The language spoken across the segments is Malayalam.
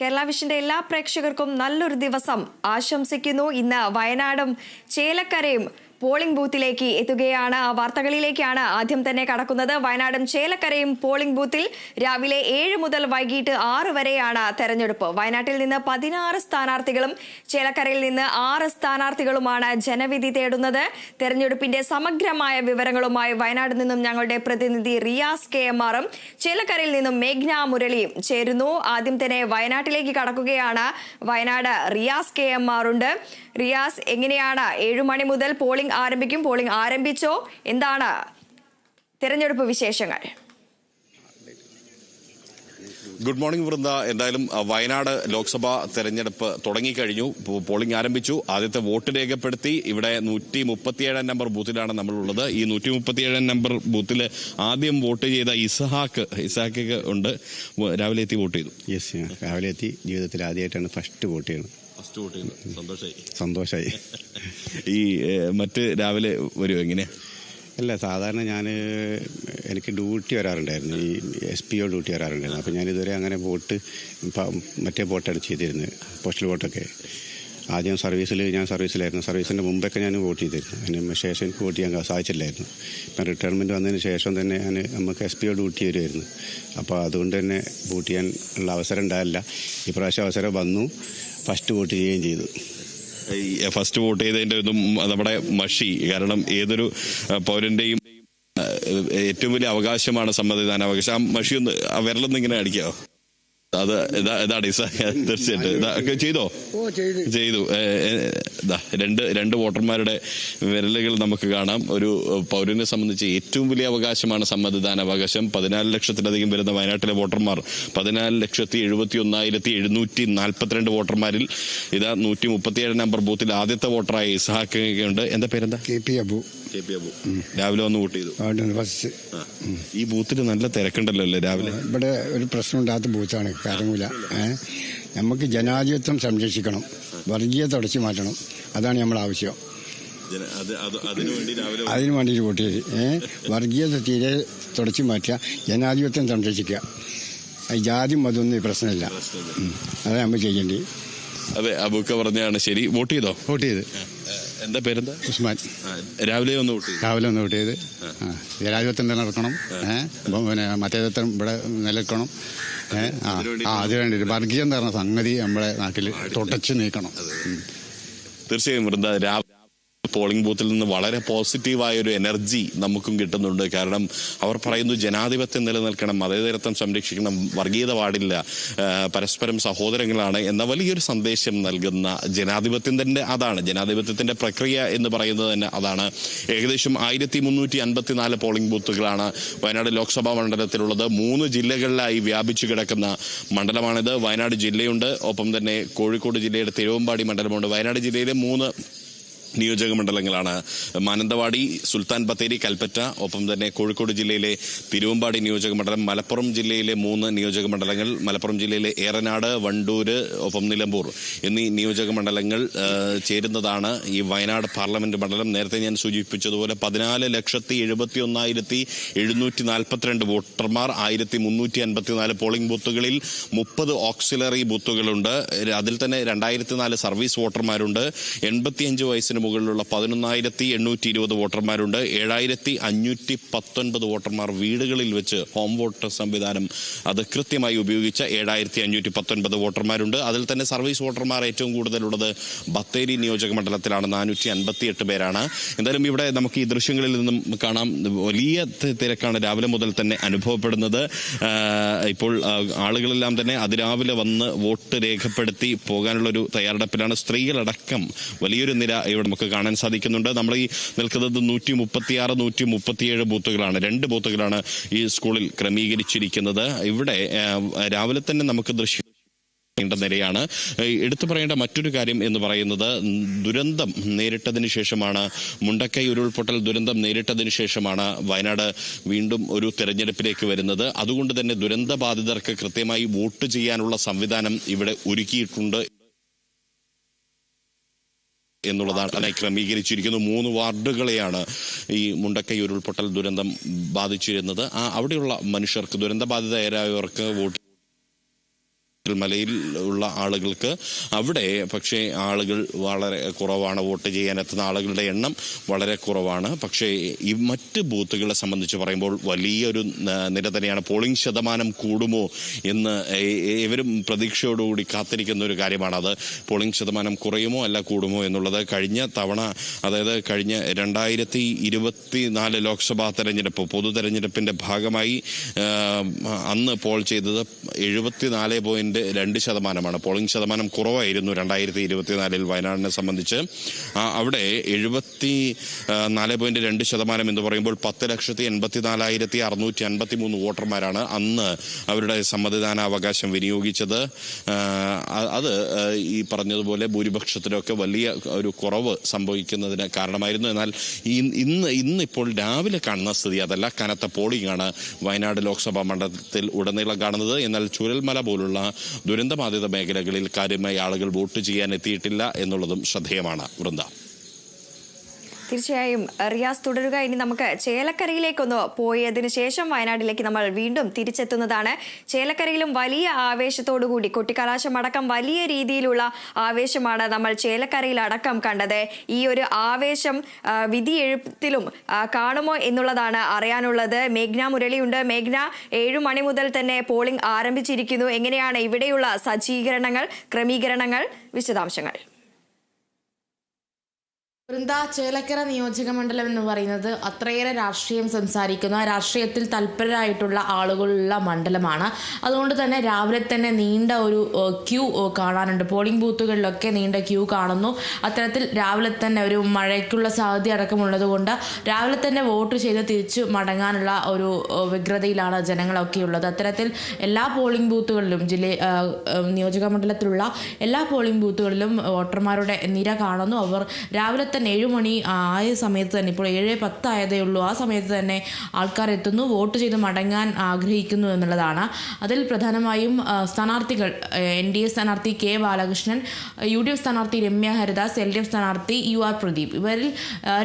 കേരള വിഷന്റെ എല്ലാ പ്രേക്ഷകർക്കും നല്ലൊരു ദിവസം ആശംസിക്കുന്നു. ഇന്ന് വയനാടും ചേലക്കരയും പോളിംഗ് ബൂത്തിലേക്ക് എത്തുകയാണ്. വാർത്തകളിലേക്കാണ് ആദ്യം തന്നെ കടക്കുന്നത്. വയനാടും ചേലക്കരയും പോളിംഗ് ബൂത്തിൽ രാവിലെ ഏഴ് മുതൽ വൈകിട്ട് ആറ് വരെയാണ് തെരഞ്ഞെടുപ്പ്. വയനാട്ടിൽ നിന്ന് പതിനാറ് സ്ഥാനാർത്ഥികളും ചേലക്കരയിൽ നിന്ന് ആറ് സ്ഥാനാർത്ഥികളുമാണ് ജനവിധി തേടുന്നത്. തെരഞ്ഞെടുപ്പിന്റെ സമഗ്രമായ വിവരങ്ങളുമായി വയനാട് നിന്നും ഞങ്ങളുടെ പ്രതിനിധി റിയാസ് കെ എം ആറും ചേലക്കരയിൽ നിന്നും മേഘ്ന മുരളിയും ചേരുന്നു. ആദ്യം തന്നെ വയനാട്ടിലേക്ക് കടക്കുകയാണ്. വയനാട് റിയാസ് കെ എം ആറുണ്ട്. റിയാസ് എങ്ങനെയാണ് ഏഴു മണി മുതൽ പോളിംഗ് ആരംഭിക്കും. പോളിംഗ് ആരംഭിച്ചോ? എന്താണ് തിരഞ്ഞെടുപ്പ് വിശേഷങ്ങൾ? Good morning Vrinda. എന്തായാലും വയനാട് ലോക്സഭാ തെരഞ്ഞെടുപ്പ് തുടങ്ങിക്കഴിഞ്ഞു. പോളിംഗ് ആരംഭിച്ചു. ആദ്യത്തെ വോട്ട് രേഖപ്പെടുത്തി. ഇവിടെ നൂറ്റി മുപ്പത്തിയേഴാം നമ്പർ ബൂത്തിലാണ് നമ്മളുള്ളത്. ഈ നൂറ്റി മുപ്പത്തിയേഴാം നമ്പർ ബൂത്തിൽ ആദ്യം വോട്ട് ചെയ്ത ഇസഹാക്ക് ഇസഹാക്ക് ഉണ്ട്. രാവിലെ എത്തി വോട്ട് ചെയ്തു. യെസ് രാവിലെ എത്തി. ജീവിതത്തിൽ ആദ്യമായിട്ടാണ് ഫസ്റ്റ് വോട്ട് ചെയ്യുന്നത് സന്തോഷമായി ഈ മറ്റ് രാവിലെ വരുമോ എങ്ങനെയാ? അല്ല സാധാരണ ഞാൻ എനിക്ക് ഡ്യൂട്ടി വരാറുണ്ടായിരുന്നു. ഈ എസ് പി ഒ ഡ്യൂട്ടി വരാറുണ്ടായിരുന്നു. അപ്പോൾ ഞാൻ ഇതുവരെ അങ്ങനെ ബോട്ട് മറ്റേ ബോട്ടാണ് ചെയ്തിരുന്നത്. പോസ്റ്റൽ വോട്ടൊക്കെ ആദ്യം സർവീസിൽ ഞാൻ സർവീസിലായിരുന്നു. സർവീസിന്റെ മുമ്പൊക്കെ ഞാൻ വോട്ട് ചെയ്തിരുന്നു. അതിന് ശേഷം എനിക്ക് വോട്ട് ചെയ്യാൻ സാധിച്ചില്ലായിരുന്നു. ഇപ്പം റിട്ടയർമെന്റ് വന്നതിന് ശേഷം തന്നെ ഞാൻ നമുക്ക് എസ് പി ഒ ഡ്യൂട്ടി വരുമായിരുന്നു അപ്പോൾ അതുകൊണ്ട് തന്നെ വോട്ട് ചെയ്യാൻ ഉള്ള അവസരം ഉണ്ടായില്ല. ഇപ്രാവശ്യം അവസരം വന്നു. ഫസ്റ്റ് വോട്ട് ചെയ്യുകയും ചെയ്തു. ഈ ഫസ്റ്റ് വോട്ട് ചെയ്തതിന്റെ ഒന്നും നമ്മുടെ മഷി. കാരണം ഏതൊരു പൗരന്റെയും ഏറ്റവും വലിയ അവകാശമാണ് സമ്മതിദാനാവകാശം. ആ മഷി ഒന്ന് വിരലൊന്നിങ്ങനെ അടിക്കാമോ അത് ഇതാ ഇതാണ് തീർച്ചയായിട്ടും. ചെയ്തോ. ചെയ്തു? രണ്ട് രണ്ട് വോട്ടർമാരുടെ വിരലുകൾ നമുക്ക് കാണാം. ഒരു പൗരനെ സംബന്ധിച്ച് ഏറ്റവും വലിയ അവകാശമാണ് സമ്മതിദാന അവകാശം. പതിനാല് ലക്ഷത്തിലധികം വരുന്ന വയനാട്ടിലെ വോട്ടർമാർ പതിനാല് ലക്ഷത്തി എഴുപത്തി ഒന്നായിരത്തി എഴുന്നൂറ്റി നാൽപ്പത്തിരണ്ട് വോട്ടർമാരിൽ ഇതാ നൂറ്റി മുപ്പത്തിയേഴ് നമ്പർ ബൂത്തിൽ ആദ്യത്തെ വോട്ടറായ ഇസഹാക്കുണ്ട് എന്താ പേരെന്താ? K P Abu. K P Abu രാവിലെ വന്ന് വോട്ട് ചെയ്തു. ഫസ്റ്റ്. ഈ ബൂത്തിൽ നല്ല തിരക്കുണ്ടല്ലോ അല്ലേ രാവിലെ? ഇവിടെ ഒരു പ്രശ്നം ഉണ്ടാകാത്ത ബൂത്താണ്. കാര്യമില്ല നമുക്ക് ജനാധിപത്യം സംരക്ഷിക്കണം. വർഗീയ തുടച്ചു മാറ്റണം. അതാണ് നമ്മൾ ആവശ്യം. അതിനു വേണ്ടിയിട്ട് വോട്ട് ചെയ്ത് ഏഹ് വർഗീയത തീരെ തുടച്ചു മാറ്റുക. ജനാധിപത്യം സംരക്ഷിക്കുക. ജാതി മതമൊന്നും ഈ പ്രശ്നമില്ല. അതാണ് നമ്മൾ ചെയ്യേണ്ടത്. അതെ അബൂക്ക പറഞ്ഞാണ് ശരി. വോട്ട് ചെയ്തോ? വോട്ട് ചെയ്ത്. എന്താ പേരെന്താ? ഉസ്മാൻ. രാവിലെ ഒന്ന് വോട്ട് ചെയ്തു? രാവിലെ ഒന്ന് വോട്ട് ചെയ്ത്. ജനാധിപത്യം നിലനിർത്തണം പിന്നെ മതേതത്വം ഇവിടെ നിലനിൽക്കണം. ഏഹ് ആ അതിനു വേണ്ടിയിട്ട് വർഗീയം തരണ സംഗതി നമ്മുടെ നാട്ടിൽ തുടച്ചു നീക്കണം. തീർച്ചയായും വൃന്ദ പോളിംഗ് ബൂത്തിൽ നിന്ന് വളരെ പോസിറ്റീവായ ഒരു എനർജി നമുക്കും കിട്ടുന്നുണ്ട്. കാരണം അവർ പറയുന്നു ജനാധിപത്യം നിലനിൽക്കണം മതേതരത്വം സംരക്ഷിക്കണം വർഗീയത പാടില്ല പരസ്പരം സഹോദരങ്ങളാണ് എന്ന വലിയൊരു സന്ദേശം നൽകുന്ന ജനാധിപത്യം തന്നെ അതാണ്. ജനാധിപത്യത്തിന്റെ പ്രക്രിയ എന്ന് പറയുന്നത് തന്നെ അതാണ്. ഏകദേശം ആയിരത്തി മുന്നൂറ്റി അൻപത്തിനാല് പോളിംഗ് ബൂത്തുകളാണ് വയനാട് ലോക്സഭാ മണ്ഡലത്തിലുള്ളത്. മൂന്ന് ജില്ലകളിലായി വ്യാപിച്ചു കിടക്കുന്ന മണ്ഡലമാണിത്. വയനാട് ജില്ലയുണ്ട്. ഒപ്പം തന്നെ കോഴിക്കോട് ജില്ലയുടെ തിരുവമ്പാടി മണ്ഡലമുണ്ട്. വയനാട് ജില്ലയിലെ മൂന്ന് നിയോജക മണ്ഡലങ്ങളാണ് മാനന്തവാടി സുൽത്താൻ ബത്തേരി കൽപ്പറ്റ ഒപ്പം തന്നെ കോഴിക്കോട് ജില്ലയിലെ തിരുവമ്പാടി നിയോജക മണ്ഡലം മലപ്പുറം ജില്ലയിലെ മൂന്ന് നിയോജക മണ്ഡലങ്ങൾ മലപ്പുറം ജില്ലയിലെ ഏറനാട് വണ്ടൂര് ഒപ്പം നിലമ്പൂർ എന്നീ നിയോജക മണ്ഡലങ്ങൾ ചേരുന്നതാണ് ഈ വയനാട് പാർലമെന്റ് മണ്ഡലം. നേരത്തെ ഞാൻ സൂചിപ്പിച്ചതുപോലെ പതിനാല് ലക്ഷത്തി എഴുപത്തി ഒന്നായിരത്തി എഴുന്നൂറ്റി നാൽപ്പത്തിരണ്ട് വോട്ടർമാർ ആയിരത്തി മുന്നൂറ്റി അൻപത്തിനാല് പോളിംഗ് ബൂത്തുകളിൽ മുപ്പത് ഓക്സിലറി ബൂത്തുകളുണ്ട്. അതിൽ തന്നെ രണ്ടായിരത്തി നാല് സർവീസ് വോട്ടർമാരുണ്ട്. എൺപത്തിയഞ്ച് വയസ്സിന് മുകളിലുള്ള പതിനൊന്നായിരത്തി എണ്ണൂറ്റി ഇരുപത് വോട്ടർമാരുണ്ട്. ഏഴായിരത്തി അഞ്ഞൂറ്റി പത്തൊൻപത് വോട്ടർമാർ വീടുകളിൽ വെച്ച് ഹോം വോട്ടർ സംവിധാനം അത് കൃത്യമായി ഉപയോഗിച്ച ഏഴായിരത്തി അഞ്ഞൂറ്റി പത്തൊൻപത് വോട്ടർമാരുണ്ട്. അതിൽ തന്നെ സർവീസ് വോട്ടർമാർ ഏറ്റവും കൂടുതലുള്ളത് ബത്തേരി നിയോജക മണ്ഡലത്തിലാണ്. നാനൂറ്റി അൻപത്തിയെട്ട് പേരാണ്. എന്തായാലും ഇവിടെ നമുക്ക് ഈ ദൃശ്യങ്ങളിൽ നിന്നും കാണാം. വലിയ തിരക്കാണ് രാവിലെ മുതൽ തന്നെ അനുഭവപ്പെടുന്നത്. ഇപ്പോൾ ആളുകളെല്ലാം തന്നെ അതിരാവിലെ വന്ന് വോട്ട് രേഖപ്പെടുത്തി പോകാനുള്ളൊരു തയ്യാറെടുപ്പിലാണ്. സ്ത്രീകളടക്കം വലിയൊരു നിര ഇവിടെ നമുക്ക് കാണാൻ സാധിക്കുന്നുണ്ട്. നമ്മൾ ഈ നിൽക്കുന്നത് നൂറ്റി മുപ്പത്തിയാറ് നൂറ്റി മുപ്പത്തിയേഴ് ബൂത്തുകളാണ്. രണ്ട് ബൂത്തുകളാണ് ഈ സ്കൂളിൽ ക്രമീകരിച്ചിരിക്കുന്നത്. ഇവിടെ രാവിലെ തന്നെ നമുക്ക് ദൃശ്യം ണ്ട നിരയാണ്. എടുത്തു പറയേണ്ട മറ്റൊരു കാര്യം എന്ന് പറയുന്നത് ദുരന്തം നേരിട്ടതിന് ശേഷമാണ് മുണ്ടക്കൈ ഉരുൾപൊട്ടൽ ദുരന്തം നേരിട്ടതിന് ശേഷമാണ് വയനാട് വീണ്ടും ഒരു തെരഞ്ഞെടുപ്പിലേക്ക് വരുന്നത്. അതുകൊണ്ട് തന്നെ ദുരന്ത ബാധിതർക്ക് കൃത്യമായി വോട്ട് ചെയ്യാനുള്ള സംവിധാനം ഇവിടെ ഒരുക്കിയിട്ടുണ്ട്. എന്നുള്ളതാണ്. അതിനെ ക്രമീകരിച്ചിരിക്കുന്നു. മൂന്ന് വാർഡുകളെയാണ് ഈ മുണ്ടക്കൈ ഉരുൾപൊട്ടൽ ദുരന്തം ബാധിച്ചിരുന്നത്. ആ അവിടെയുള്ള മനുഷ്യർക്ക് ദുരന്തബാധിതരായവർക്ക് വോട്ട് മലയിൽ ഉള്ള ആളുകൾക്ക് അവിടെ പക്ഷേ ആളുകൾ വളരെ കുറവാണ് വോട്ട് ചെയ്യാൻ എത്തുന്ന ആളുകളുടെ എണ്ണം വളരെ കുറവാണ്. പക്ഷേ ഈ മറ്റ് ബൂത്തുകളെ സംബന്ധിച്ച് പറയുമ്പോൾ വലിയൊരു നില തന്നെയാണ്. പോളിംഗ് ശതമാനം കൂടുമോ എന്ന് ഇവരും പ്രതീക്ഷയോടുകൂടി കാത്തിരിക്കുന്ന ഒരു കാര്യമാണ് അത്. പോളിംഗ് ശതമാനം കുറയുമോ അല്ല കൂടുമോ എന്നുള്ളത് കഴിഞ്ഞ തവണ അതായത് കഴിഞ്ഞ രണ്ടായിരത്തി ഇരുപത്തി നാല് ലോക്സഭാ തെരഞ്ഞെടുപ്പ് പൊതു തെരഞ്ഞെടുപ്പിന്റെ ഭാഗമായി അന്ന് പോൾ ചെയ്തത് എഴുപത്തിനാല് പോയിന്റ് രണ്ട് ശതമാനമാണ്. പോളിംഗ് ശതമാനം കുറവായിരുന്നു രണ്ടായിരത്തി ഇരുപത്തിനാലിൽ വയനാടിനെ സംബന്ധിച്ച്. അവിടെ എഴുപത്തി നാല് പോയിന്റ് രണ്ട് ശതമാനം എന്ന് പറയുമ്പോൾ പത്ത് ലക്ഷത്തി എൺപത്തി നാലായിരത്തി അറുന്നൂറ്റി അൻപത്തി മൂന്ന് വോട്ടർമാരാണ് അന്ന് അവരുടെ സമ്മതിദാനാവകാശം വിനിയോഗിച്ചത്. അത് ഈ പറഞ്ഞതുപോലെ ഭൂരിപക്ഷത്തിലൊക്കെ വലിയ ഒരു കുറവ് സംഭവിക്കുന്നതിന് കാരണമായിരുന്നു. എന്നാൽ ഇന്ന് ഇന്നിപ്പോൾ രാവിലെ കാണുന്ന സ്ഥിതി അതല്ല. കനത്ത പോളിംഗ് ആണ് വയനാട് ലോക്സഭാ മണ്ഡലത്തിൽ ഉടനീളം കാണുന്നത്. എന്നാൽ ചുരൽമല പോലുള്ള ദുരന്തബാധിത മേഖലകളിൽ കാര്യമായി ആളുകൾ വോട്ട് ചെയ്യാൻ എത്തിയിട്ടില്ല എന്നുള്ളതും ശ്രദ്ധേയമാണ്. വൃന്ദ തീർച്ചയായും റിയാസ് തുടരുക. ഇനി നമുക്ക് ചേലക്കരയിലേക്കൊന്ന് പോയതിനു ശേഷം വയനാട്ടിലേക്ക് നമ്മൾ വീണ്ടും തിരിച്ചെത്തുന്നതാണ്. ചേലക്കരയിലും വലിയ ആവേശത്തോടുകൂടി കൊട്ടിക്കലാശം അടക്കം വലിയ രീതിയിലുള്ള ആവേശമാണ് നമ്മൾ ചേലക്കരയിൽ അടക്കം കണ്ടത്. ഈ ഒരു ആവേശം വിധിയെഴുത്തിലും കാണുമോ എന്നുള്ളതാണ് അറിയാനുള്ളത്. മേഘ്ന മുരളിയുണ്ട്. മേഘ്ന ഏഴു മണി മുതൽ തന്നെ പോളിംഗ് ആരംഭിച്ചിരിക്കുന്നു. എങ്ങനെയാണ് ഇവിടെയുള്ള സജ്ജീകരണങ്ങൾ ക്രമീകരണങ്ങൾ വിശദാംശങ്ങൾ? വൃന്ദ ചേലക്കര നിയോജക മണ്ഡലം എന്ന് പറയുന്നത് അത്രയേറെ രാഷ്ട്രീയം സംസാരിക്കുന്ന രാഷ്ട്രീയത്തിൽ തൽപരരായിട്ടുള്ള ആളുകളുള്ള മണ്ഡലമാണ്. അതുകൊണ്ട് തന്നെ രാവിലെ തന്നെ നീണ്ട ഒരു ക്യൂ കാണാനുണ്ട്. പോളിംഗ് ബൂത്തുകളിലൊക്കെ നീണ്ട ക്യൂ കാണുന്നു. അത്തരത്തിൽ രാവിലെ തന്നെ ഒരു മഴയ്ക്കുള്ള സാധ്യത അടക്കമുള്ളത് കൊണ്ട് രാവിലെ തന്നെ വോട്ട് ചെയ്ത് തിരിച്ചു മടങ്ങാനുള്ള ഒരു വ്യഗ്രതയിലാണ് ജനങ്ങളൊക്കെ ഉള്ളത്. അത്തരത്തിൽ എല്ലാ പോളിംഗ് ബൂത്തുകളിലും ജില്ല നിയോജക മണ്ഡലത്തിലുള്ള എല്ലാ പോളിംഗ് ബൂത്തുകളിലും വോട്ടർമാരുടെ നിര കാണുന്നു. അവർ രാവിലെ തന്നെ ഏഴ് മണി ആയ സമയത്ത് തന്നെ ഇപ്പോൾ ഏഴ് പത്തായതേ ഉള്ളൂ. ആ സമയത്ത് തന്നെ ആൾക്കാർ എത്തുന്നു വോട്ട് ചെയ്ത് മടങ്ങാൻ ആഗ്രഹിക്കുന്നു എന്നുള്ളതാണ്. അതിൽ പ്രധാനമായും സ്ഥാനാർത്ഥികൾ എൻ ഡി എ സ്ഥാനാർത്ഥി K Balakrishnan U D F സ്ഥാനാർത്ഥി Ramya Haridas L D F സ്ഥാനാർത്ഥി യു ആർ പ്രദീപ്. ഇവരിൽ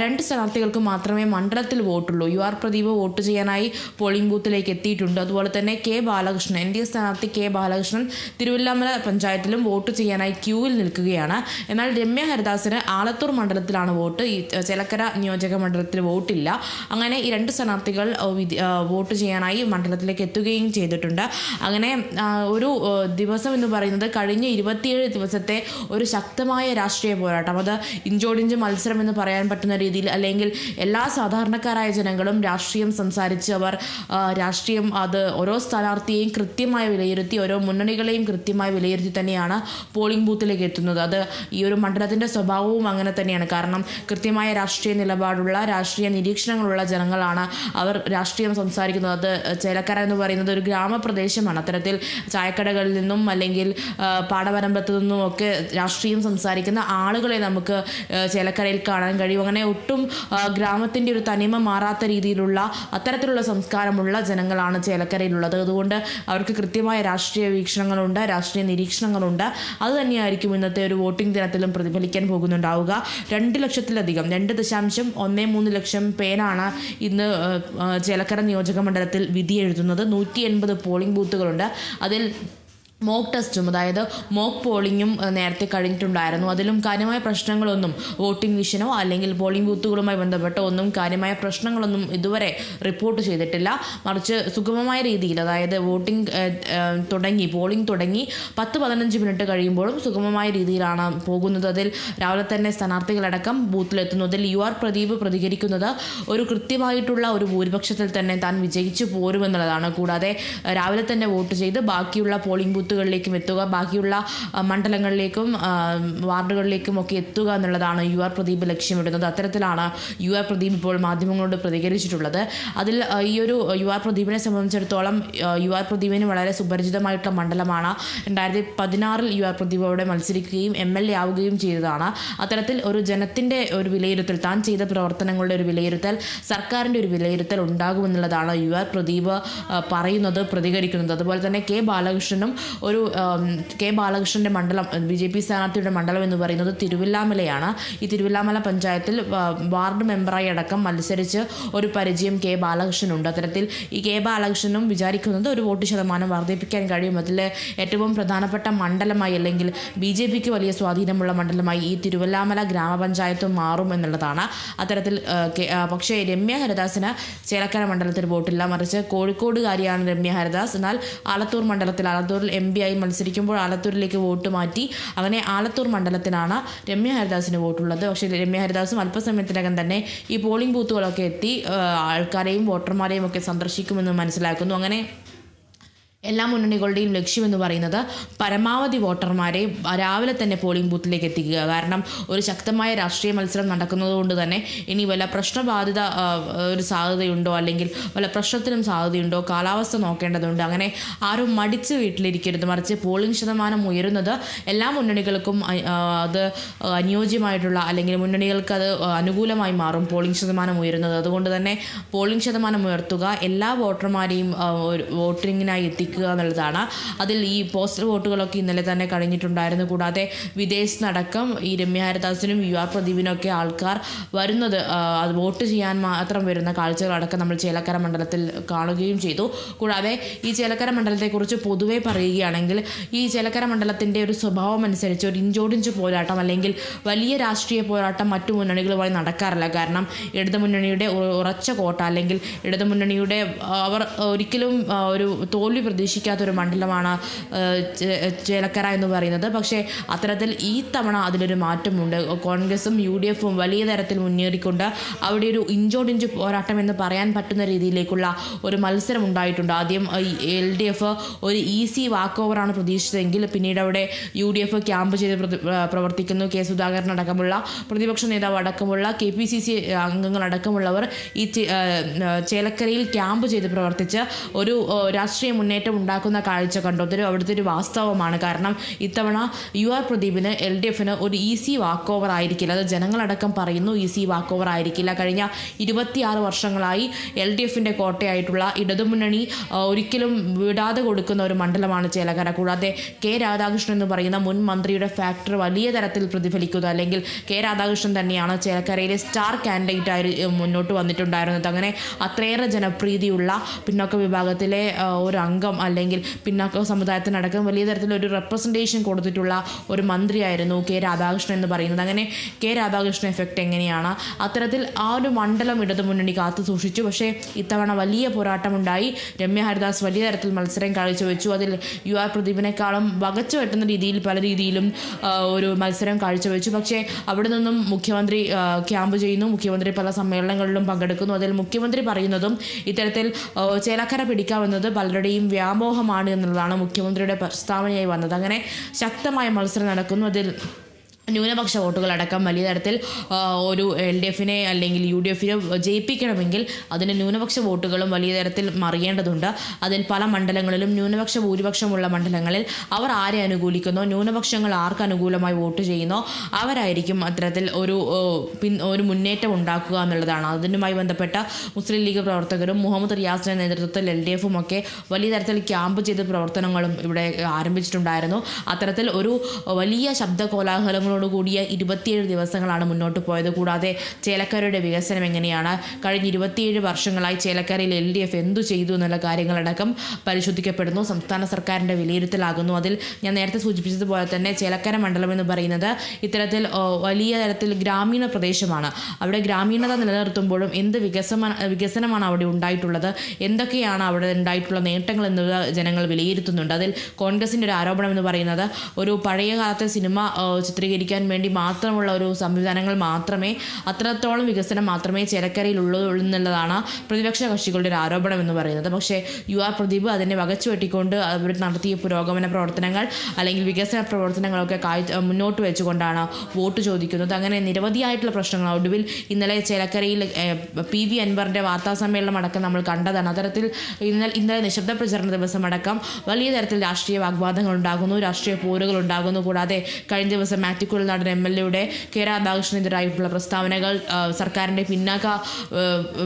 രണ്ട് സ്ഥാനാർത്ഥികൾക്ക് മാത്രമേ മണ്ഡലത്തിൽ വോട്ടുള്ളൂ. യു ആർ പ്രദീപ് വോട്ട് ചെയ്യാനായി പോളിംഗ് ബൂത്തിലേക്ക് എത്തിയിട്ടുണ്ട്. അതുപോലെ തന്നെ K Balakrishnan N D A സ്ഥാനാർത്ഥി കെ ബാലകൃഷ്ണൻ തിരുവല്ലാമല പഞ്ചായത്തിലും വോട്ട് ചെയ്യാനായി ക്യൂവിൽ നിൽക്കുകയാണ്. എന്നാൽ രമ്യ ഹരിദാസിന് ആലത്തൂർ മണ്ഡലത്തിലാണ് വോട്ട്. ഈ ചേലക്കര നിയോജക മണ്ഡലത്തിൽ വോട്ടില്ല. അങ്ങനെ ഈ രണ്ട് സ്ഥാനാർത്ഥികൾ വോട്ട് ചെയ്യാനായി മണ്ഡലത്തിലേക്ക് എത്തുകയും ചെയ്തിട്ടുണ്ട്. അങ്ങനെ ഒരു ദിവസം എന്ന് പറയുന്നത് കഴിഞ്ഞ ഇരുപത്തിയേഴ് ദിവസത്തെ ഒരു ശക്തമായ രാഷ്ട്രീയ പോരാട്ടം. അത് ഇഞ്ചോടിഞ്ച് മത്സരം എന്ന് പറയാൻ പറ്റുന്ന രീതിയിൽ അല്ലെങ്കിൽ എല്ലാ സാധാരണക്കാരായ ജനങ്ങളും രാഷ്ട്രീയം സംസാരിച്ച് അവർ രാഷ്ട്രീയം അത് ഓരോ സ്ഥാനാർത്ഥിയെയും കൃത്യമായി വിലയിരുത്തി ഓരോ മുന്നണികളെയും കൃത്യമായി വിലയിരുത്തി തന്നെയാണ് പോളിംഗ് ബൂത്തിലേക്ക് എത്തുന്നത്. അത് ഈ ഒരു മണ്ഡലത്തിന്റെ സ്വഭാവവും അങ്ങനെ തന്നെയാണ്. കാരണം കൃത്യമായ രാഷ്ട്രീയ നിലപാടുള്ള രാഷ്ട്രീയ നിരീക്ഷണങ്ങളുള്ള ജനങ്ങളാണ് അവർ രാഷ്ട്രീയം സംസാരിക്കുന്നത്. അത് ചേലക്കര എന്ന് പറയുന്നത് ഒരു ഗ്രാമപ്രദേശമാണ്. അത്തരത്തിൽ ചായക്കടകളിൽ നിന്നും അല്ലെങ്കിൽ പാടവരമ്പത്തു നിന്നും ഒക്കെ രാഷ്ട്രീയം സംസാരിക്കുന്ന ആളുകളെ നമുക്ക് ചേലക്കരയിൽ കാണാൻ കഴിയും. അങ്ങനെ ഒട്ടും ഗ്രാമത്തിന്റെ ഒരു തനിമ മാറാത്ത രീതിയിലുള്ള അത്തരത്തിലുള്ള സംസ്കാരമുള്ള ജനങ്ങളാണ് ചേലക്കരയിലുള്ളത്. അതുകൊണ്ട് അവർക്ക് കൃത്യമായ രാഷ്ട്രീയ വീക്ഷണങ്ങളുണ്ട് രാഷ്ട്രീയ നിരീക്ഷണങ്ങളുണ്ട്. അത് തന്നെയായിരിക്കും ഇന്നത്തെ ഒരു വോട്ടിംഗ് ദിനത്തിലും പ്രതിഫലിക്കാൻ പോകുന്നുണ്ടാവുക. രണ്ട് ലക്ഷത്തിലധികം രണ്ട് ദശാംശം ഒന്നേ മൂന്ന് ലക്ഷം പേരാണ് ഇന്ന് ചേലക്കര നിയോജക മണ്ഡലത്തിൽ വിധി എഴുതുന്നത്. നൂറ്റി എൺപത് പോളിംഗ് ബൂത്തുകളുണ്ട്. അതിൽ മോക്ക് ടെസ്റ്റും അതായത് മോക്ക് പോളിങ്ങും നേരത്തെ കഴിഞ്ഞിട്ടുണ്ടായിരുന്നു. അതിലും കാര്യമായ പ്രശ്നങ്ങളൊന്നും വോട്ടിംഗ് മിഷനോ അല്ലെങ്കിൽ പോളിംഗ് ബൂത്തുകളുമായി ബന്ധപ്പെട്ട ഒന്നും കാര്യമായ പ്രശ്നങ്ങളൊന്നും ഇതുവരെ റിപ്പോർട്ട് ചെയ്തിട്ടില്ല. മറിച്ച് സുഗമമായ രീതിയിൽ അതായത് വോട്ടിംഗ് തുടങ്ങി പോളിംഗ് തുടങ്ങി പത്ത് പതിനഞ്ച് മിനിറ്റ് കഴിയുമ്പോഴും സുഗമമായ രീതിയിലാണ് പോകുന്നത്. അതിൽ രാവിലെ തന്നെ സ്ഥാനാർത്ഥികളടക്കം ബൂത്തിലെത്തുന്നതിൽ യു ആർ പ്രദീപ് പ്രതികരിക്കുന്നത് ഒരു കൃത്യമായിട്ടുള്ള ഒരു ഭൂരിപക്ഷത്തിൽ തന്നെ താൻ വിജയിച്ചു പോരുമെന്നുള്ളതാണ്. കൂടാതെ രാവിലെ തന്നെ വോട്ട് ചെയ്ത് ബാക്കിയുള്ള പോളിംഗ് ബൂത്തുകളിലേക്കും എത്തുക ബാക്കിയുള്ള മണ്ഡലങ്ങളിലേക്കും വാർഡുകളിലേക്കും ഒക്കെ എത്തുക എന്നുള്ളതാണ് യു ആർ പ്രദീപ് ലക്ഷ്യമിടുന്നത്. അത്തരത്തിലാണ് യു ആർ പ്രദീപ് ഇപ്പോൾ മാധ്യമങ്ങളോട് പ്രതികരിച്ചിട്ടുള്ളത്. അതിൽ ഈ ഒരു യു ആർ പ്രദീപിനെ സംബന്ധിച്ചിടത്തോളം യു ആർ പ്രദീപിന് വളരെ സുപരിചിതമായിട്ടുള്ള മണ്ഡലമാണ്. രണ്ടായിരത്തി പതിനാറിൽ യു ആർ പ്രദീപ് അവിടെ മത്സരിക്കുകയും എം എൽ എ ആവുകയും ചെയ്തതാണ്. അത്തരത്തിൽ ഒരു ജനത്തിന്റെ ഒരു വിലയിരുത്തൽ താൻ ചെയ്ത പ്രവർത്തനങ്ങളുടെ ഒരു വിലയിരുത്തൽ സർക്കാരിന്റെ ഒരു വിലയിരുത്തൽ ഉണ്ടാകുമെന്നുള്ളതാണ് യു ആർ പ്രദീപ് പറയുന്നത് പ്രതികരിക്കുന്നത്. അതുപോലെ തന്നെ കെ ബാലകൃഷ്ണനും ഒരു കെ ബാലകൃഷ്ണന്റെ മണ്ഡലം ബി ജെ പി സ്ഥാനാർത്ഥിയുടെ മണ്ഡലം എന്ന് പറയുന്നത് തിരുവില്ലാമലയാണ്. ഈ തിരുവില്ലാമല പഞ്ചായത്തിൽ വാർഡ് മെമ്പറായി അടക്കം മത്സരിച്ച് ഒരു പരിചയം കെ ബാലകൃഷ്ണനുണ്ട്. അത്തരത്തിൽ ഈ കെ ബാലകൃഷ്ണനും വിചാരിക്കുന്നത് ഒരു വോട്ട് ശതമാനം വർദ്ധിപ്പിക്കാൻ കഴിയും. അതിൽ ഏറ്റവും പ്രധാനപ്പെട്ട മണ്ഡലമായി അല്ലെങ്കിൽ ബി ജെ പിക്ക് വലിയ സ്വാധീനമുള്ള മണ്ഡലമായി ഈ തിരുവല്ലാമല ഗ്രാമപഞ്ചായത്ത് മാറും എന്നുള്ളതാണ്. അത്തരത്തിൽ പക്ഷേ രമ്യ ഹരിദാസിന് ചേലക്കര മണ്ഡലത്തിൽ വോട്ടില്ല. മറിച്ച് കോഴിക്കോടുകാരിയാണ് രമ്യ ഹരിദാസ്. എന്നാൽ ആലത്തൂർ മണ്ഡലത്തിൽ ആലത്തൂരിൽ എം പി ആയി മത്സരിക്കുമ്പോൾ ആലത്തൂരിലേക്ക് വോട്ട് മാറ്റി. അങ്ങനെ ആലത്തൂർ മണ്ഡലത്തിലാണ് രമ്യ ഹരിദാസിന് വോട്ടുള്ളത്. പക്ഷേ രമ്യ ഹരിദാസും അല്പസമയത്തിനകം തന്നെ ഈ പോളിംഗ് ബൂത്തുകളൊക്കെ എത്തി ആൾക്കാരെയും വോട്ടർമാരെയും ഒക്കെ സന്ദർശിക്കുമെന്ന് മനസ്സിലാക്കുന്നു. അങ്ങനെ എല്ലാ മുന്നണികളുടെയും ലക്ഷ്യമെന്ന് പറയുന്നത് പരമാവധി വോട്ടർമാരെ രാവിലെ തന്നെ പോളിംഗ് ബൂത്തിലേക്ക് എത്തിക്കുക. കാരണം ഒരു ശക്തമായ രാഷ്ട്രീയ മത്സരം നടക്കുന്നതുകൊണ്ട് തന്നെ ഇനി വല്ല പ്രശ്നബാധിത ഒരു സാധ്യതയുണ്ടോ? അല്ലെങ്കിൽ വല്ല പ്രശ്നത്തിനും സാധ്യതയുണ്ടോ? കാലാവസ്ഥ നോക്കേണ്ടതുണ്ട്. അങ്ങനെ ആരും മടിച്ച് വീട്ടിലിരിക്കരുത്. മറിച്ച് പോളിംഗ് ശതമാനം ഉയരുന്നത് എല്ലാ മുന്നണികൾക്കും അത് അനുയോജ്യമായിട്ടുള്ള അല്ലെങ്കിൽ മുന്നണികൾക്ക് അത് അനുകൂലമായി മാറും പോളിംഗ് ശതമാനം ഉയരുന്നത്. അതുകൊണ്ട് തന്നെ പോളിംഗ് ശതമാനം ഉയർത്തുക. എല്ലാ വോട്ടർമാരെയും വോട്ടിങ്ങിനായി എത്തിക്കുക എന്നുള്ളതാണ്. അതിൽ ഈ പോസ്റ്റൽ വോട്ടുകളൊക്കെ ഇന്നലെ തന്നെ കഴിഞ്ഞിട്ടുണ്ടായിരുന്നു. കൂടാതെ വിദേശത്തടക്കം ഈ രമ്യ ഹരിദാസിനും യു ആർ പ്രദീപിനൊക്കെ ആൾക്കാർ വരുന്നത് അത് വോട്ട് ചെയ്യാൻ മാത്രം വരുന്ന കാഴ്ചകളടക്കം നമ്മൾ ചേലക്കര മണ്ഡലത്തിൽ കാണുകയും ചെയ്തു. കൂടാതെ ഈ ചേലക്കര മണ്ഡലത്തെക്കുറിച്ച് പൊതുവെ പറയുകയാണെങ്കിൽ ഈ ചേലക്കര മണ്ഡലത്തിന്റെ ഒരു സ്വഭാവം അനുസരിച്ച് ഒരു ഇഞ്ചോടിഞ്ച് പോരാട്ടം അല്ലെങ്കിൽ വലിയ രാഷ്ട്രീയ പോരാട്ടം മറ്റു മുന്നണികളുമായി നടക്കാറില്ല. കാരണം ഇടതുമുന്നണിയുടെ ഉറച്ച കോട്ട അല്ലെങ്കിൽ ഇടതുമുന്നണിയുടെ അവർ ഒരിക്കലും ഒരു തോൽവി പ്രതീക്ഷിക്കാത്ത ഒരു മണ്ഡലമാണ് ചേലക്കര എന്ന് പറയുന്നത്. പക്ഷേ അത്തരത്തിൽ ഈ തവണ അതിലൊരു മാറ്റമുണ്ട്. കോൺഗ്രസും യു ഡി എഫും വലിയ തരത്തിൽ മുന്നേറിക്കൊണ്ട് അവിടെ ഒരു ഇഞ്ചോടിഞ്ച് പോരാട്ടം എന്ന് പറയാൻ പറ്റുന്ന രീതിയിലേക്കുള്ള ഒരു മത്സരം ഉണ്ടായിട്ടുണ്ട്. ആദ്യം എൽ ഡി എഫ് ഒരു ഈസി വാക്ക് ഓവറാണ് പ്രതീക്ഷിച്ചതെങ്കിൽ പിന്നീട് അവിടെ യു ഡി എഫ് ക്യാമ്പ് ചെയ്ത് പ്രവർത്തിക്കുന്നു. കെ സുധാകരൻ അടക്കമുള്ള പ്രതിപക്ഷ നേതാവ് അടക്കമുള്ള കെ പി സി സി അംഗങ്ങൾ അടക്കമുള്ളവർ ഈ ചേലക്കരയിൽ ക്യാമ്പ് ചെയ്ത് പ്രവർത്തിച്ച് ഒരു രാഷ്ട്രീയ മുന്നേറ്റം ഉണ്ടാക്കുന്ന കാഴ്ച കണ്ടു. അതൊരു അവിടുത്തെ ഒരു വാസ്തവമാണ്. കാരണം ഇത്തവണ യു ആർ പ്രദീപിന് എൽ ഡി എഫിന് ഒരു ഈസി വാക്ക് ഓവർ ആയിരിക്കില്ല. അത് ജനങ്ങളടക്കം പറയുന്നു ഈസി വാക്ക് ഓവർ ആയിരിക്കില്ല. കഴിഞ്ഞ ഇരുപത്തിയാറ് വർഷങ്ങളായി എൽ ഡി എഫിന്റെ കോട്ടയായിട്ടുള്ള ഇടതുമുന്നണി ഒരിക്കലും വിടാതെ കൊടുക്കുന്ന ഒരു മണ്ഡലമാണ് ചേലക്കര. കൂടാതെ കെ രാധാകൃഷ്ണൻ എന്ന് പറയുന്ന മുൻ മന്ത്രിയുടെ ഫാക്ടർ വലിയ തരത്തിൽ പ്രതിഫലിക്കുന്നു. അല്ലെങ്കിൽ കെ രാധാകൃഷ്ണൻ തന്നെയാണ് ചേലക്കരയിലെ സ്റ്റാർ കാൻഡിഡേറ്റ് ആയി മുന്നോട്ട് വന്നിട്ടുണ്ടായിരുന്നത്. അങ്ങനെ അത്രയേറെ ജനപ്രീതിയുള്ള പിന്നോക്ക വിഭാഗത്തിലെ ഒരു അംഗം അല്ലെങ്കിൽ പിന്നാക്ക സമുദായത്തിനടക്കം വലിയ തരത്തിലൊരു റെപ്രസെന്റേഷൻ കൊടുത്തിട്ടുള്ള ഒരു മന്ത്രിയായിരുന്നു കെ രാധാകൃഷ്ണൻ എന്ന് പറയുന്നത്. അങ്ങനെ കെ രാധാകൃഷ്ണൻ എഫക്റ്റ് എങ്ങനെയാണ്? അത്തരത്തിൽ ആ ഒരു മണ്ഡലം ഇടതു മുന്നണി കാത്തു സൂക്ഷിച്ചു. പക്ഷേ ഇത്തവണ വലിയ പോരാട്ടമുണ്ടായി. രമ്യ ഹരിദാസ് വലിയ തരത്തിൽ മത്സരം കാഴ്ചവെച്ചു. അതിൽ യു ആർ പ്രദീപിനേക്കാളും വകച്ചു വെട്ടുന്ന രീതിയിൽ പല രീതിയിലും ഒരു മത്സരം കാഴ്ചവെച്ചു. പക്ഷേ അവിടെ നിന്നും മുഖ്യമന്ത്രി ക്യാമ്പ് ചെയ്യുന്നു. മുഖ്യമന്ത്രി പല സമ്മേളനങ്ങളിലും പങ്കെടുക്കുന്നു. അതിൽ മുഖ്യമന്ത്രി പറയുന്നതും ഇത്തരത്തിൽ ചേലക്കര പിടിക്കാമെന്നത് പലരുടെയും വ്യാമോഹമാണ് എന്നുള്ളതാണ് മുഖ്യമന്ത്രിയുടെ പ്രസ്താവനയായി വന്നത്. അങ്ങനെ ശക്തമായ മത്സരം നടക്കുന്നു. അതിൽ ന്യൂനപക്ഷ വോട്ടുകളടക്കം വലിയ തരത്തിൽ ഒരു എൽ ഡി എഫിനെ അല്ലെങ്കിൽ യു ഡി എഫിനെ ജയിപ്പിക്കണമെങ്കിൽ അതിന് ന്യൂനപക്ഷ വോട്ടുകളും വലിയ തരത്തിൽ മറിയേണ്ടതുണ്ട്. അതിൽ പല മണ്ഡലങ്ങളിലും ന്യൂനപക്ഷ ഭൂരിപക്ഷമുള്ള മണ്ഡലങ്ങളിൽ അവർ ആരെ അനുകൂലിക്കുന്നോ? ന്യൂനപക്ഷങ്ങൾ ആർക്ക് അനുകൂലമായി വോട്ട് ചെയ്യുന്നോ? അവരായിരിക്കും അത്തരത്തിൽ ഒരു പിൻ ഒരു മുന്നേറ്റം ഉണ്ടാക്കുക എന്നുള്ളതാണ്. അതിനുമായി ബന്ധപ്പെട്ട മുസ്ലിം ലീഗ് പ്രവർത്തകരും മുഹമ്മദ് റിയാസിന്റെ നേതൃത്വത്തിൽ എൽ ഡി എഫും ഒക്കെ വലിയ തരത്തിൽ ക്യാമ്പ് ചെയ്ത് പ്രവർത്തനങ്ങളും ഇവിടെ ആരംഭിച്ചിട്ടുണ്ടായിരുന്നു. അത്തരത്തിൽ ഒരു വലിയ ശബ്ദ കോലാഹലങ്ങളോട് കൂടിയ ഇരുപത്തിയേഴ് ദിവസങ്ങളാണ് മുന്നോട്ട് പോയത്. കൂടാതെ ചേലക്കരയുടെ വികസനം എങ്ങനെയാണ്? കഴിഞ്ഞ ഇരുപത്തിയേഴ് വർഷങ്ങളായി ചേലക്കരയിൽ എൽ ഡി എഫ് എന്തു ചെയ്തു എന്നുള്ള കാര്യങ്ങളടക്കം പരിശോധിക്കപ്പെടുന്നു. സംസ്ഥാന സർക്കാരിന്റെ വിലയിരുത്തലാകുന്നു. അതിൽ ഞാൻ നേരത്തെ സൂചിപ്പിച്ചതുപോലെ തന്നെ ചേലക്കര മണ്ഡലം എന്ന് പറയുന്നത് ഇത്തരത്തിൽ വലിയ തരത്തിൽ ഗ്രാമീണ പ്രദേശമാണ്. അവിടെ ഗ്രാമീണത നിലനിർത്തുമ്പോഴും എന്ത് വികസന വികസനമാണ് അവിടെ ഉണ്ടായിട്ടുള്ളത്? എന്തൊക്കെയാണ് അവിടെ ഉണ്ടായിട്ടുള്ള നേട്ടങ്ങൾ എന്നിവ ജനങ്ങൾ വിലയിരുത്തുന്നുണ്ട്. അതിൽ കോൺഗ്രസിന്റെ ഒരു ആരോപണം എന്ന് പറയുന്നത് ഒരു പഴയ കാലത്തെ സിനിമ ആ, ചിത്രീകരിക്കാൻ വേണ്ടി മാത്രമുള്ള ഒരു സംവിധാനങ്ങൾ മാത്രമേ അത്രത്തോളം വികസനം മാത്രമേ ചേലക്കരയിലുള്ളൂ എന്നുള്ളതാണ് പ്രതിപക്ഷ കക്ഷികളുടെ ഒരു ആരോപണം എന്ന് പറയുന്നത്. പക്ഷേ യു ആർ പ്രദീപ് അതിനെ വകച്ചു വെട്ടിക്കൊണ്ട് അവർ നടത്തിയ പുരോഗമന പ്രവർത്തനങ്ങൾ അല്ലെങ്കിൽ വികസന പ്രവർത്തനങ്ങളൊക്കെ മുന്നോട്ട് വെച്ചുകൊണ്ടാണ് വോട്ട് ചോദിക്കുന്നത്. അങ്ങനെ നിരവധിയായിട്ടുള്ള പ്രശ്നങ്ങൾ ഒടുവിൽ ഇന്നലെ ചേലക്കരയിൽ പി വി അൻവറിന്റെ വാർത്താസമ്മേളനം അടക്കം നമ്മൾ കണ്ടതാണ്. അത്തരത്തിൽ ഇന്നലെ ഇന്നലെ നിശബ്ദ പ്രചരണ ദിവസം അടക്കം വലിയ തരത്തിൽ രാഷ്ട്രീയ വാഗ്വാദങ്ങൾ ഉണ്ടാകുന്നു രാഷ്ട്രീയ പോരുകൾ ഉണ്ടാകുന്നു കൂടാതെ കഴിഞ്ഞ ദിവസം മാത്യു നടന്ന എം എൽ എയുടെ കെ രാധാകൃഷ്ണനെതിരായിട്ടുള്ള പ്രസ്താവനകൾ സർക്കാരിന്റെ പിന്നാക്ക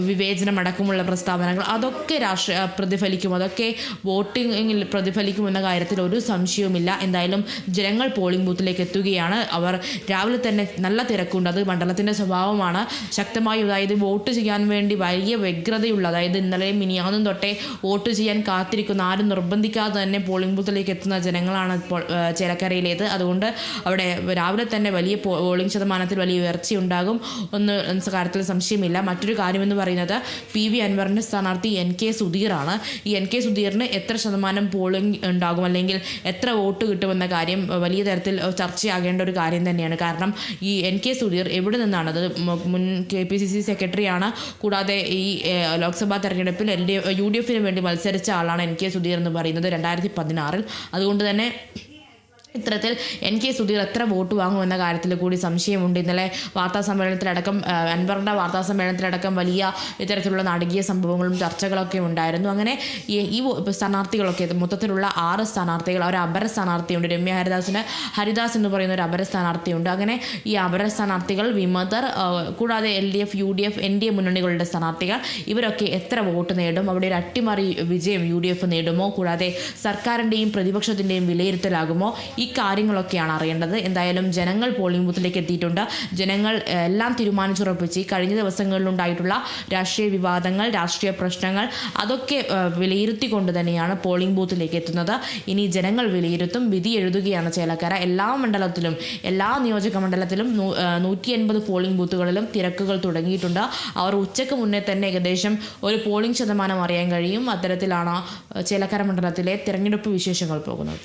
വിവേചനം അടക്കമുള്ള പ്രസ്താവനകൾ അതൊക്കെ രാഷ്ട്രീയ പ്രതിഫലിക്കും. അതൊക്കെ വോട്ടിങ്ങിൽ പ്രതിഫലിക്കുമെന്ന കാര്യത്തിൽ ഒരു സംശയവുമില്ല. എന്തായാലും ജനങ്ങൾ പോളിംഗ് ബൂത്തിലേക്ക് എത്തുകയാണ്. അവർ രാവിലെ തന്നെ നല്ല തിരക്കുണ്ട്. അത് മണ്ഡലത്തിന്റെ സ്വഭാവമാണ്. ശക്തമായി അതായത് വോട്ട് ചെയ്യാൻ വേണ്ടി വലിയ വ്യഗ്രതയുള്ള അതായത് ഇന്നലെയും മിനിയാന്നും തൊട്ടേ വോട്ട് ചെയ്യാൻ കാത്തിരിക്കുന്ന ആരും നിർബന്ധിക്കാതെ തന്നെ പോളിംഗ് ബൂത്തിലേക്ക് എത്തുന്ന ജനങ്ങളാണ് ഇപ്പോൾ ചേലക്കരയിലേത്. അതുകൊണ്ട് അവിടെ രാവിലെ തന്നെ വലിയ പോളിംഗ് ശതമാനത്തിൽ വലിയ ഉയർച്ചയുണ്ടാകും. ഒന്ന് കാര്യത്തിൽ സംശയമില്ല. മറ്റൊരു കാര്യമെന്ന് പറയുന്നത് പി വി അൻവറിന്റെ സ്ഥാനാർത്ഥി എൻ കെ സുധീറാണ്. ഈ എൻ കെ സുധീറിന് എത്ര ശതമാനം പോളിംഗ് ഉണ്ടാകും? അല്ലെങ്കിൽ എത്ര വോട്ട് കിട്ടുമെന്ന കാര്യം വലിയ തരത്തിൽ ചർച്ചയാകേണ്ട ഒരു കാര്യം തന്നെയാണ്. കാരണം ഈ എൻ കെ സുധീർ എവിടെ നിന്നാണ് അത് മുൻ കെ പി സി സി സെക്രട്ടറിയാണ്. കൂടാതെ ഈ ലോക്സഭാ തെരഞ്ഞെടുപ്പിൽ എൽ ഡി യു ഡി എഫിന് വേണ്ടി മത്സരിച്ച ആളാണ് എൻ കെ സുധീർ എന്ന് പറയുന്നത് രണ്ടായിരത്തി പതിനാറിൽ. അതുകൊണ്ട് തന്നെ ഇത്തരത്തിൽ എൻ കെ സുധീർ എത്ര വോട്ട് വാങ്ങുമെന്ന കാര്യത്തിൽ കൂടി സംശയമുണ്ട്. ഇന്നലെ വാർത്താ സമ്മേളനത്തിലടക്കം ആ, അൻവറിന്റെ വാർത്താ സമ്മേളനത്തിലടക്കം വലിയ ഇത്തരത്തിലുള്ള നാടകീയ സംഭവങ്ങളും ചർച്ചകളൊക്കെ ഉണ്ടായിരുന്നു. അങ്ങനെ ഈ സ്ഥാനാർത്ഥികളൊക്കെ മൊത്തത്തിലുള്ള ആറ് സ്ഥാനാർത്ഥികൾ ഒരു അപര സ്ഥാനാർത്ഥിയുണ്ട്. രമ്യ ഹരിദാസിന് ഹരിദാസ് എന്ന് പറയുന്ന ഒരു അപര സ്ഥാനാർത്ഥിയുണ്ട്. അങ്ങനെ ഈ അപര സ്ഥാനാർത്ഥികൾ വിമതർ കൂടാതെ L D F U D F N D A മുന്നണികളുടെ സ്ഥാനാർത്ഥികൾ ഇവരൊക്കെ എത്ര വോട്ട് നേടും? അവിടെ ഒരു അട്ടിമറി വിജയം യു ഡി എഫ് നേടുമോ? കൂടാതെ സർക്കാരിന്റെയും പ്രതിപക്ഷത്തിന്റെയും വിലയിരുത്തലാകുമോ? ഈ കാര്യങ്ങളൊക്കെയാണ് അറിയേണ്ടത്. എന്തായാലും ജനങ്ങൾ പോളിംഗ് ബൂത്തിലേക്ക് എത്തിയിട്ടുണ്ട്. ജനങ്ങൾ എല്ലാം തീരുമാനിച്ചുറപ്പിച്ച് കഴിഞ്ഞ ദിവസങ്ങളിലുണ്ടായിട്ടുള്ള രാഷ്ട്രീയ വിവാദങ്ങൾ രാഷ്ട്രീയ പ്രശ്നങ്ങൾ അതൊക്കെ വിലയിരുത്തിക്കൊണ്ട് തന്നെയാണ് പോളിംഗ് ബൂത്തിലേക്ക് എത്തുന്നത്. ഇനി ജനങ്ങൾ വിലയിരുത്തും. വിധി എഴുതുകയാണ് ചേലക്കര. എല്ലാ മണ്ഡലത്തിലും എല്ലാ നിയോജക മണ്ഡലത്തിലും നൂറ്റി എൺപത് പോളിംഗ് ബൂത്തുകളിലും തിരക്കുകൾ തുടങ്ങിയിട്ടുണ്ട്. അവർ ഉച്ചയ്ക്ക് മുന്നേ തന്നെ ഏകദേശം ഒരു പോളിംഗ് ശതമാനം അറിയാൻ കഴിയും. അത്തരത്തിലാണ് ചേലക്കര മണ്ഡലത്തിലെ തിരഞ്ഞെടുപ്പ് വിശേഷങ്ങൾ പോകുന്നത്.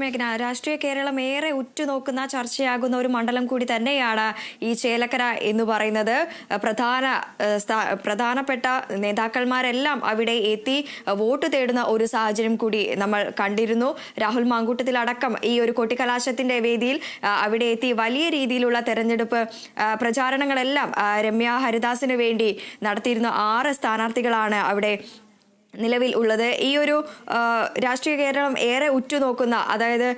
മേഘന രാഷ്ട്രീയ കേരളം ഏറെ ഉറ്റുനോക്കുന്ന ചർച്ചയാകുന്ന ഒരു മണ്ഡലം കൂടി തന്നെയാണ് ഈ ചേലക്കര എന്ന് പറയുന്നത്. പ്രധാന പ്രധാനപ്പെട്ട നേതാക്കന്മാരെല്ലാം അവിടെ എത്തി വോട്ട് തേടുന്ന ഒരു സാഹചര്യം കൂടി നമ്മൾ കണ്ടിരുന്നു. രാഹുൽ മാങ്കൂട്ടത്തിലടക്കം ഈ ഒരു കൊട്ടിക്കലാശത്തിന്റെ വേദിയിൽ അവിടെ എത്തി വലിയ രീതിയിലുള്ള തെരഞ്ഞെടുപ്പ് പ്രചാരണങ്ങളെല്ലാം രമ്യ ഹരിദാസിന് വേണ്ടി നടത്തിയിരുന്ന ആറ് സ്ഥാനാർത്ഥികളാണ് അവിടെ നിലവിൽ ഉള്ളത്. ഈ ഒരു രാഷ്ട്രീയ കേരളം ഏറെ ഉറ്റുനോക്കുന്ന അതായത്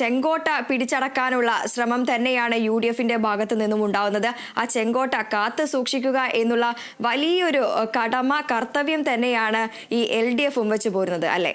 ചെങ്കോട്ട പിടിച്ചടക്കാനുള്ള ശ്രമം തന്നെയാണ് യു ഡി എഫിന്റെ ഭാഗത്ത് നിന്നും ഉണ്ടാവുന്നത്. ആ ചെങ്കോട്ട കാത്തു സൂക്ഷിക്കുക എന്നുള്ള വലിയൊരു കടമ കർത്തവ്യം തന്നെയാണ് ഈ എൽ ഡി എഫും വെച്ച് പോരുന്നത് അല്ലേ?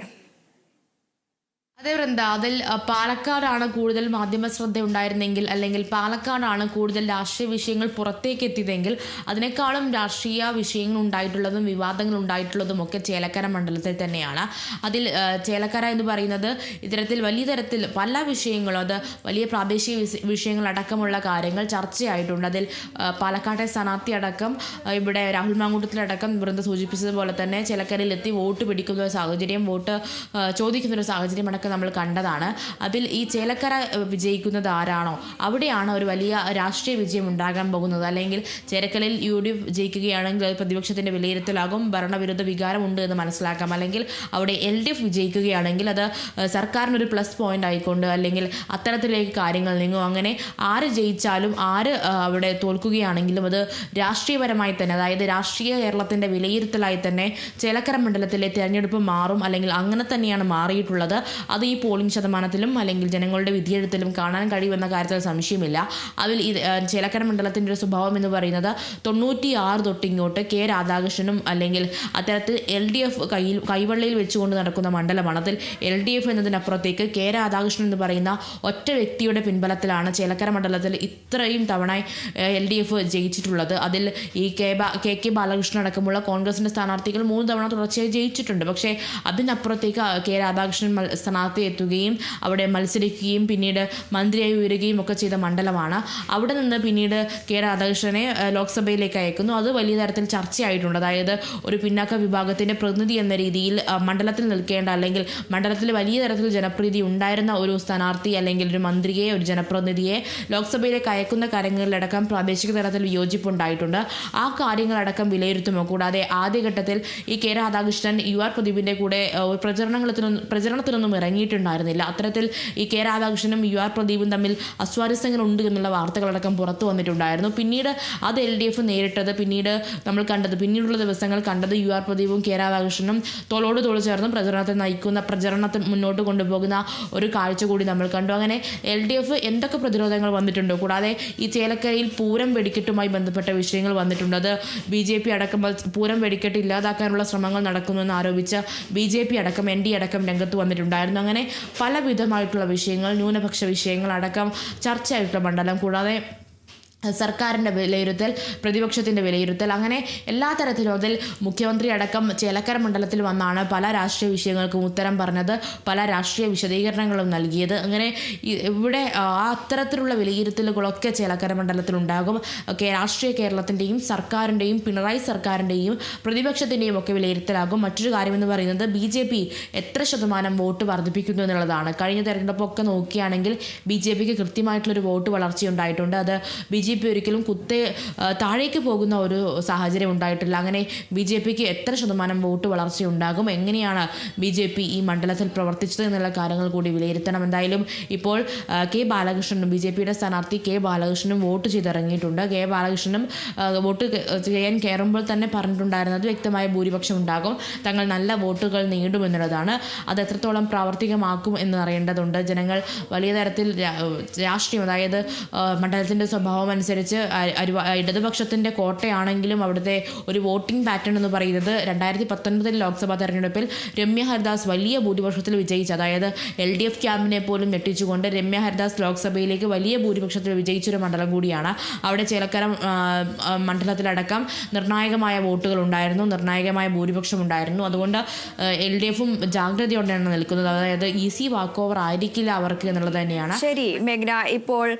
അതെ വൃന്ദ അതിൽ പാലക്കാടാണ് കൂടുതൽ മാധ്യമ ശ്രദ്ധ ഉണ്ടായിരുന്നെങ്കിൽ അല്ലെങ്കിൽ പാലക്കാടാണ് കൂടുതൽ രാഷ്ട്രീയ വിഷയങ്ങൾ പുറത്തേക്ക് എത്തിയതെങ്കിൽ അതിനേക്കാളും രാഷ്ട്രീയ വിഷയങ്ങൾ ഉണ്ടായിട്ടുള്ളതും വിവാദങ്ങൾ ഉണ്ടായിട്ടുള്ളതും ഒക്കെ ചേലക്കര മണ്ഡലത്തിൽ തന്നെയാണ്. അതിൽ ചേലക്കര എന്ന് പറയുന്നത് ഇത്തരത്തിൽ വലിയ തരത്തിൽ പല വിഷയങ്ങളും അത് വലിയ പ്രാദേശിക വിഷയങ്ങളടക്കമുള്ള കാര്യങ്ങൾ ചർച്ചയായിട്ടുണ്ട്. അതിൽ പാലക്കാട്ടെ സ്ഥാനാർത്ഥി അടക്കം ഇവിടെ രാഹുൽ മാങ്കൂട്ടത്തിലടക്കം വൃന്ദ സൂചിപ്പിച്ചതുപോലെ തന്നെ ചേലക്കരയിൽ എത്തി വോട്ട് പിടിക്കുന്ന ഒരു സാഹചര്യം വോട്ട് ചോദിക്കുന്ന ഒരു സാഹചര്യം അടക്കം നമ്മൾ കണ്ടതാണ്. അതിൽ ഈ ചേലക്കര വിജയിക്കുന്നത് ആരാണോ? അവിടെയാണ് ഒരു വലിയ രാഷ്ട്രീയ വിജയം ഉണ്ടാകാൻ പോകുന്നത്. അല്ലെങ്കിൽ ചേരക്കലിൽ യു ഡി എഫ് ജയിക്കുകയാണെങ്കിൽ അത് പ്രതിപക്ഷത്തിന്റെ വിലയിരുത്തലാകും ഭരണവിരുദ്ധ വികാരമുണ്ട് എന്ന് മനസ്സിലാക്കാം. അല്ലെങ്കിൽ അവിടെ എൽ ഡി എഫ് വിജയിക്കുകയാണെങ്കിൽ അത് സർക്കാരിനൊരു പ്ലസ് പോയിന്റ് ആയിക്കൊണ്ട് അല്ലെങ്കിൽ അത്തരത്തിലേക്ക് കാര്യങ്ങൾ നീങ്ങും. അങ്ങനെ ആര് ജയിച്ചാലും ആര് അവിടെ തോൽക്കുകയാണെങ്കിലും അത് രാഷ്ട്രീയപരമായി തന്നെ അതായത് രാഷ്ട്രീയ കേരളത്തിന്റെ വിലയിരുത്തലായി തന്നെ ചേലക്കര മണ്ഡലത്തിലെ തിരഞ്ഞെടുപ്പ് മാറും. അല്ലെങ്കിൽ അങ്ങനെ തന്നെയാണ് മാറിയിട്ടുള്ളത്. അത് ഈ പോളിംഗ് ശതമാനത്തിലും അല്ലെങ്കിൽ ജനങ്ങളുടെ വിധിയെഴുത്തിലും കാണാൻ കഴിയുമെന്ന കാര്യത്തിൽ സംശയമില്ല. അതിൽ ചേലക്കര മണ്ഡലത്തിന്റെ ഒരു സ്വഭാവം എന്ന് പറയുന്നത് തൊണ്ണൂറ്റി ആറ് തൊട്ടിങ്ങോട്ട് കെ രാധാകൃഷ്ണനും അല്ലെങ്കിൽ അത്തരത്തിൽ എൽ ഡി എഫ് കയ്യിൽ കൈവെള്ളയിൽ വെച്ചുകൊണ്ട് നടക്കുന്ന മണ്ഡലമാണ്. അതിൽ എൽ ഡി എഫ് എന്നതിനപ്പുറത്തേക്ക് കെ രാധാകൃഷ്ണൻ എന്ന് പറയുന്ന ഒറ്റ വ്യക്തിയുടെ പിൻബലത്തിലാണ് ചേലക്കര മണ്ഡലത്തിൽ ഇത്രയും തവണ എൽ ഡി എഫ് ജയിച്ചിട്ടുള്ളത്. അതിൽ ഈ കെ ബാ കെ കെ ബാലകൃഷ്ണൻ അടക്കമുള്ള കോൺഗ്രസിന്റെ സ്ഥാനാർത്ഥികൾ മൂന്ന് തവണ തുടർച്ചയായി ജയിച്ചിട്ടുണ്ട്. പക്ഷേ അതിനപ്പുറത്തേക്ക് കെ രാധാകൃഷ്ണൻ മൽ- സ്ഥാനാർത്ഥി എത്തുകയും അവിടെ മത്സരിക്കുകയും പിന്നീട് മന്ത്രിയായി ഉയരുകയും ഒക്കെ ചെയ്ത മണ്ഡലമാണ്. അവിടെ നിന്ന് പിന്നീട് കെ രാധാകൃഷ്ണനെ ലോക്സഭയിലേക്ക് അയക്കുന്നു. അത് വലിയ തരത്തിൽ ചർച്ചയായിട്ടുണ്ട്. അതായത് ഒരു പിന്നാക്ക വിഭാഗത്തിന്റെ പ്രതിനിധി എന്ന രീതിയിൽ മണ്ഡലത്തിൽ നിൽക്കേണ്ട അല്ലെങ്കിൽ മണ്ഡലത്തിൽ വലിയ തരത്തിൽ ജനപ്രീതി ഉണ്ടായിരുന്ന ഒരു സ്ഥാനാർത്ഥി അല്ലെങ്കിൽ ഒരു മന്ത്രിയെ ഒരു ജനപ്രതിനിധിയെ ലോക്സഭയിലേക്ക് അയക്കുന്ന കാര്യങ്ങളിലടക്കം പ്രാദേശിക തലത്തിൽ വിയോജിപ്പുണ്ടായിട്ടുണ്ട്. ആ കാര്യങ്ങളടക്കം വിലയിരുത്തുമോ? കൂടാതെ ആദ്യഘട്ടത്തിൽ ഈ കെ രാധാകൃഷ്ണൻ യു ആർ പ്രദീപിന്റെ കൂടെ പ്രചരണങ്ങളിൽ പ്രചരണത്തിനൊന്നും ഇറങ്ങി ഇറങ്ങിയിട്ടുണ്ടായിരുന്നില്ല അത്തരത്തിൽ ഈ കെ രാധാകൃഷ്ണനും യു ആർ പ്രദീപും തമ്മിൽ അസ്വാരസ്യങ്ങൾ ഉണ്ട് എന്നുള്ള വാർത്തകളടക്കം പുറത്തു വന്നിട്ടുണ്ടായിരുന്നു. പിന്നീട് അത് എൽ ഡി എഫ് നേരിട്ടത് പിന്നീട് നമ്മൾ കണ്ടത് പിന്നീടുള്ള ദിവസങ്ങൾ കണ്ടത് യു ആർ പ്രദീപും കെ രാധാകൃഷ്ണനും തോളോട് തോൾ ചേർന്ന് പ്രചരണത്തെ നയിക്കുന്ന പ്രചരണത്തെ മുന്നോട്ട് കൊണ്ടുപോകുന്ന ഒരു കാഴ്ച കൂടി നമ്മൾ കണ്ടു. അങ്ങനെ എൽ ഡി എഫ് എന്തൊക്കെ പ്രതിരോധങ്ങൾ വന്നിട്ടുണ്ടോ? കൂടാതെ ഈ ചേലക്കരയിൽ പൂരം വെടിക്കെട്ടുമായി ബന്ധപ്പെട്ട വിഷയങ്ങൾ വന്നിട്ടുണ്ട്. അത് ബി ജെ പി അടക്കം പൂരം വെടിക്കെട്ട് ഇല്ലാതാക്കാനുള്ള ശ്രമങ്ങൾ നടക്കുന്നുവെന്ന് ആരോപിച്ച് ബി ജെ പി അടക്കം എൻ ഡി അടക്കം രംഗത്ത് വന്നിട്ടുണ്ടായിരുന്നു. അങ്ങനെ പലവിധമായിട്ടുള്ള വിഷയങ്ങൾ ന്യൂനപക്ഷ വിഷയങ്ങൾ അടക്കം ചർച്ചയായിട്ടുള്ള മണ്ഡലം. കൂടാതെ സർക്കാരിന്റെ വിലയിരുത്തൽ പ്രതിപക്ഷത്തിന്റെ വിലയിരുത്തൽ അങ്ങനെ എല്ലാ തരത്തിലും അതിൽ മുഖ്യമന്ത്രി അടക്കം ചേലക്കര മണ്ഡലത്തിൽ വന്നാണ് പല രാഷ്ട്രീയ വിഷയങ്ങൾക്കും ഉത്തരം പറഞ്ഞത് പല രാഷ്ട്രീയ വിശദീകരണങ്ങളും നൽകിയത്. അങ്ങനെ ഇവിടെ അത്തരത്തിലുള്ള വിലയിരുത്തലുകളൊക്കെ ചേലക്കര മണ്ഡലത്തിലുണ്ടാകും. ഒക്കെ രാഷ്ട്രീയ കേരളത്തിന്റെയും സർക്കാരിന്റെയും പിണറായി സർക്കാരിന്റെയും പ്രതിപക്ഷത്തിന്റെയും ഒക്കെ വിലയിരുത്തലാകും. മറ്റൊരു കാര്യമെന്ന് പറയുന്നത് ബി ജെ പി എത്ര ശതമാനം വോട്ട് വർദ്ധിപ്പിക്കുന്നു എന്നുള്ളതാണ്. കഴിഞ്ഞ തെരഞ്ഞെടുപ്പൊക്കെ നോക്കുകയാണെങ്കിൽ ബി ജെ പിക്ക് കൃത്യമായിട്ടുള്ളൊരു വോട്ട് വളർച്ചയുണ്ടായിട്ടുണ്ട്. അത് ബി ജെ പി ഒരിക്കലും കുത്തേ താഴേക്ക് പോകുന്ന ഒരു സാഹചര്യം ഉണ്ടായിട്ടില്ല. അങ്ങനെ ബി ജെ പിക്ക് എത്ര ശതമാനം വോട്ട് വളർച്ചയുണ്ടാകും? എങ്ങനെയാണ് ബി ജെ പി ഈ മണ്ഡലത്തിൽ പ്രവർത്തിച്ചത് എന്നുള്ള കാര്യങ്ങൾ കൂടി വിലയിരുത്തണം. എന്തായാലും ഇപ്പോൾ കെ ബാലകൃഷ്ണനും ബി ജെ പിയുടെ സ്ഥാനാർത്ഥി കെ ബാലകൃഷ്ണനും വോട്ട് ചെയ്തിറങ്ങിയിട്ടുണ്ട്. കെ ബാലകൃഷ്ണനും വോട്ട് ചെയ്യാൻ കയറുമ്പോൾ തന്നെ പറഞ്ഞിട്ടുണ്ടായിരുന്നത് വ്യക്തമായ ഭൂരിപക്ഷം ഉണ്ടാകും. തങ്ങൾ നല്ല വോട്ടുകൾ നേടുമെന്നുള്ളതാണ് അത് എത്രത്തോളം പ്രാവർത്തികമാക്കും എന്ന് അറിയേണ്ടതുണ്ട്. ജനങ്ങൾ വലിയ തരത്തിൽ രാഷ്ട്രീയം അതായത് മണ്ഡലത്തിന്റെ സ്വഭാവം അനുസരിച്ച് അരുവ- ഇടതുപക്ഷത്തിന്റെ കോട്ടയാണെങ്കിലും അവിടുത്തെ ഒരു വോട്ടിംഗ് പാറ്റേൺ എന്ന് പറയുന്നത് രണ്ടായിരത്തി പത്തൊൻപതിൽ ലോക്സഭാ തെരഞ്ഞെടുപ്പിൽ രമ്യ ഹരിദാസ് വലിയ ഭൂരിപക്ഷത്തിൽ വിജയിച്ചു. അതായത് എൽ ഡി എഫ് ക്യാമ്പിനെ പോലും ഞെട്ടിച്ചുകൊണ്ട് രമ്യ ഹരിദാസ് ലോക്സഭയിലേക്ക് വലിയ ഭൂരിപക്ഷത്തിൽ വിജയിച്ചൊരു മണ്ഡലം കൂടിയാണ്. അവിടെ ചേലക്കര മണ്ഡലത്തിലടക്കം നിർണായകമായ വോട്ടുകൾ ഉണ്ടായിരുന്നു. നിർണായകമായ ഭൂരിപക്ഷം ഉണ്ടായിരുന്നു. അതുകൊണ്ട് എൽ ഡി എഫും ജാഗ്രതയോടെയാണ് നിൽക്കുന്നത്. അതായത് ഈസി വാക്ക് ഓവർ ആയിരിക്കില്ല അവർക്ക് എന്നുള്ളത് തന്നെയാണ്. ശരി മേഘ്ന. ഇപ്പോൾ